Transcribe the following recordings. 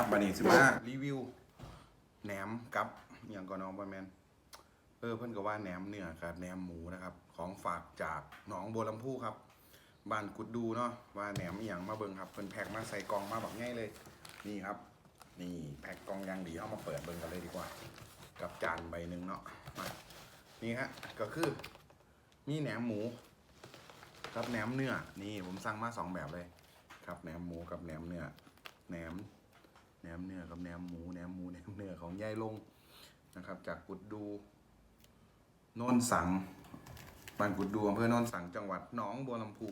ครับบันนี้สิมารีวิวแหนมกับอย่างก่อนน้องบอยแมนเออเพิ่อนก็ว่าแหนมเนื้อกับแหนมหมูนะครับ ของฝากจากหนองบัวลำพูครับบ้านกุดดูเนาะว่าแหนมอย่างมาเบิงครับเพิ่นแพ็คมาใส่กล่องมาแบบง่ายเลย นี่ครับ นี่แพ็คกล่องยางดีเอามาเปิดเบิงกันเลยดีกว่า กับจานใบหนึ่งเนาะมานี่ฮะก็คือมีแหนมหมูกับแหนมเนื้อนี่ผมสั่งมาสองแบบเลย ครับแหนมหมูกับแหนมเนื้อแหนม มเนื้อกับแหนมหมูแหนมหมูแหนมเนื้อของยายลงนะครับ จากกุดดูนนสังบ้านกุดดูอำเภอนนสังจังหวัดหนองบัวลำพู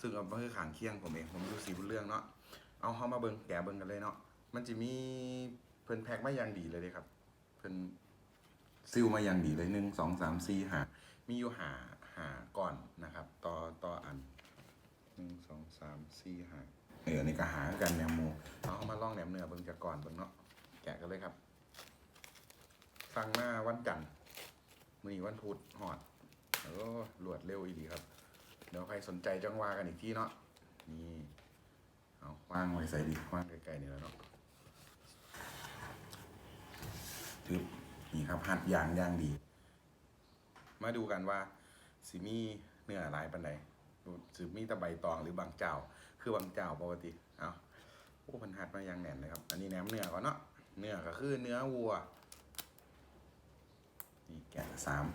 ซึ่งอำเภอขางเคียงผมเองผมอยู่สีบุญเรื่องเนาะเอาเข้ามาเบิงแกะเบิ้งกันเลยเนาะมันจะมีเพิ่นแพ็คมาอย่างดีเลยเด้ครับ เพิ่นซิลมาอย่างดีเลยหนึ่งสองสามสี่หามีอยู่หาหาก่อนนะครับ ต่อต่ออันหนึ่งสองสามสี่หา เออนี่ก็หากันแหนมหมูเอาเข้ามาล่องแหนมเนื้อเบิ่งจากก่อนเบิ่งเนาะแกะกันเลยครับสั่งหน้าวันจันทร์มือวันพุธหอดโอ้รวดเร็วอีดีครับ เดี๋ยวใครสนใจจังว่ากันอีกที่เนาะนี่เอาวางไว้ใส่ดีวางไกลๆนี่แล้วเนาะทึบนี่ครับหัดยางย่างดี มาดูกันว่าสิมีเนื้อหลายปันใดสิมีตะใบตองหรือบางเจ้า คือบางเจ้าปกติเอาโอ้มันหัดมาอย่างแน่นเลยครับ อันนี้แหนมเนื้อก่อนเนาะเนื้อก็คือเนื้อวัว นี่แกะสาม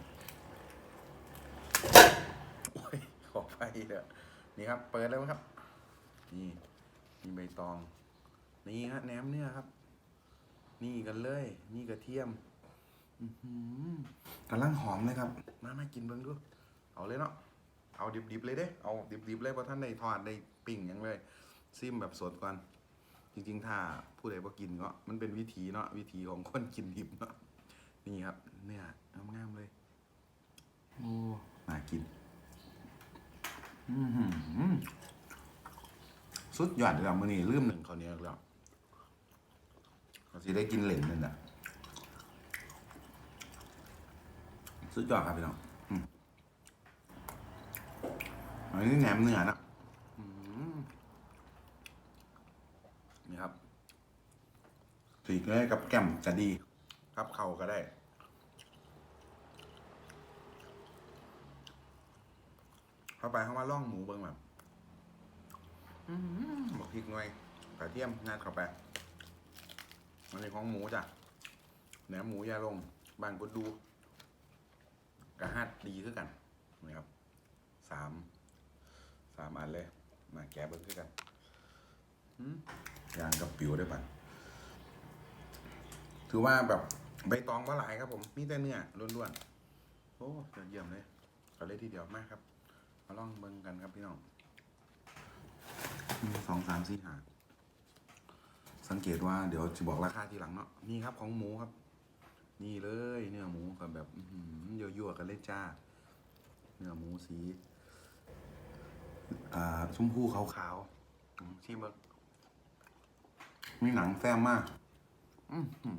โอ้ยขอไปเถอะนี่ครับ เปิดแล้วครับ นี่มีใบตอง นี่ฮะแหนมเนื้อครับ นี่กันเลย นี่กระเทียมอื้อหือกำลังหอมเลยครับ มามากินเบิ้งดู เอาเลยเนาะ เอาดิบๆเลยเด้ เอาดิบๆเลยเพราะท่านในทอดใน ปิ้งยังเลยซิมแบบสดก่อน จริง ๆ ถ้าผู้ใดบ่กินก็มันเป็นวิธีเนาะวิธีของคนกินดิบเนาะนี่ครับ เนื้องามๆเลยโอ้น่ากินอือหือสุดยอดเลยครับมื้อนี้ลืมหนึ่งข้าวเหนียวแล้วเขาสิได้กินเหล่นนั่นน่ะสุดยอดครับพี่น้องอันนี้แหนมเนื้อนะอืมนี่ครับ สีกเลยกับแก้มจะดี ครับเข่าก็ได้เข้าไปเข้ามาล่องหมูเบิ้งแบบหือบอกพริกหน่อยกระเทียมงาดเข้าไปอันนี้ของหมูจ้ะแหนมหมูยาลงบานกุดดูกระหัดดีขึ้นกันนะครับสามสามอันเลย มาแกะเบิ้งขึ้นกันหืมยางกับปิวได้ปะ ถือว่าแบบใบตองว่าหลายครับผมมีแต่เนื้อล้วนๆโอ้ยอดเยี่ยมเลยก็เลยทีเดียวมากครับมาลองเบิ้งกันครับพี่น้องสองสามสี่หาสังเกตว่าเดี๋ยวจะบอกราคาทีหลังเนาะนี่ครับของหมูครับ นี่เลยเนื้อหมูกับแบบอื้อหือยั่วๆกันเลยจ้า เนื้อหมูสีอ่าชมพูขาวๆชิมเบิ้งมีหนังแซมมาก อือหื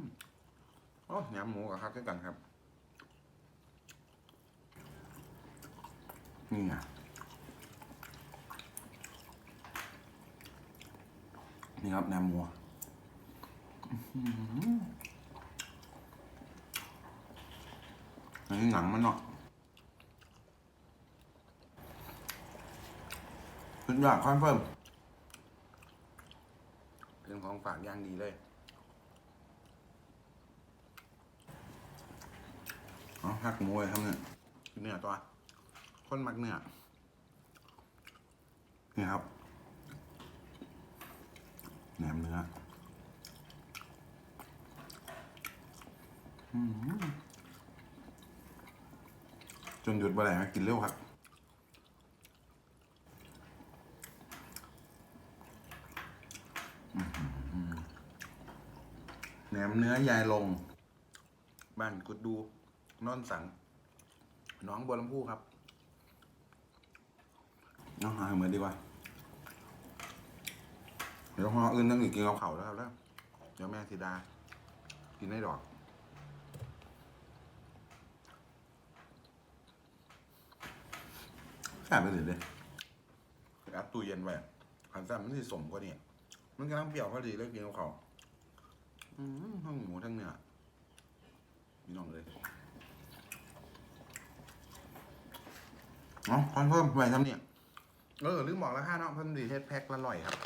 อโอ้แหมหมูกับครับด้วยกันครับนี่ไงนี่ครับแหนมหมูอื้อหืออันนี้หนังมันเนาะสุดยอดคอนเฟิร์มเป็นของฝากอย่างดีเลย เอาหักหมูเลยครับเนี่ยเนื้อตัวคนมักเนื้อนี่ครับแหนมเนื้อจนหยุดไปไหนมกินเร็วครับแหนมเนื้อยายลง บ้านกดดู นอนสังน้องบัวลำพูครับ น้องหาเหมือนดีกว่าเดี๋ยวห่ออื่นต้องอีกกินกับเข่าแล้วครับแล้วเดี๋ยวแม่สีดา กินได้ดอกแซ่บไปเลยเลยอัดตู้เย็นไว้ขันแซ่บมันสิสมกว่านี่มันกำลังเปรี้ยวพอดีเลยกินกับเข่าวอืมทั้งหมูทั้งเนื้อมีน้องเลย เอาคอนเพิ่มไว้ทำเนี่ยเออลืมบอกราคาเนาะพิ่มดีเทสแพ็คละร้อยครับ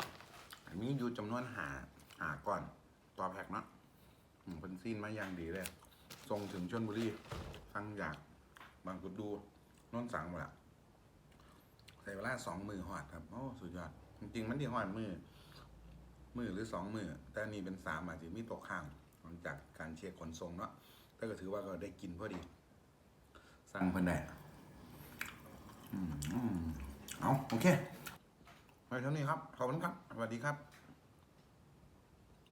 อันนี้อยู่จำนวนหาหาก่อนต่อแพ็คเนาะเป็นซีนมาอย่างดีเลยส่งถึงชลบุรีสั่งจากบางกุดดูน้นสั่งหมดละใส่เวลาสองมือหอดครับโอ้สุดยอด จริงๆมันดีหอดมือ มือหรือสองมือ แต่นี่เป็นสามอาจจะมีตกข้างหลังจากการเช็คขนส่งเนาะแต่ก็ถือว่าก็ได้กินพอดี สั่งเพิ่นได้ เอาโอเค ไปเท่านี้ครับ ขอบคุณครับ สวัสดีครับ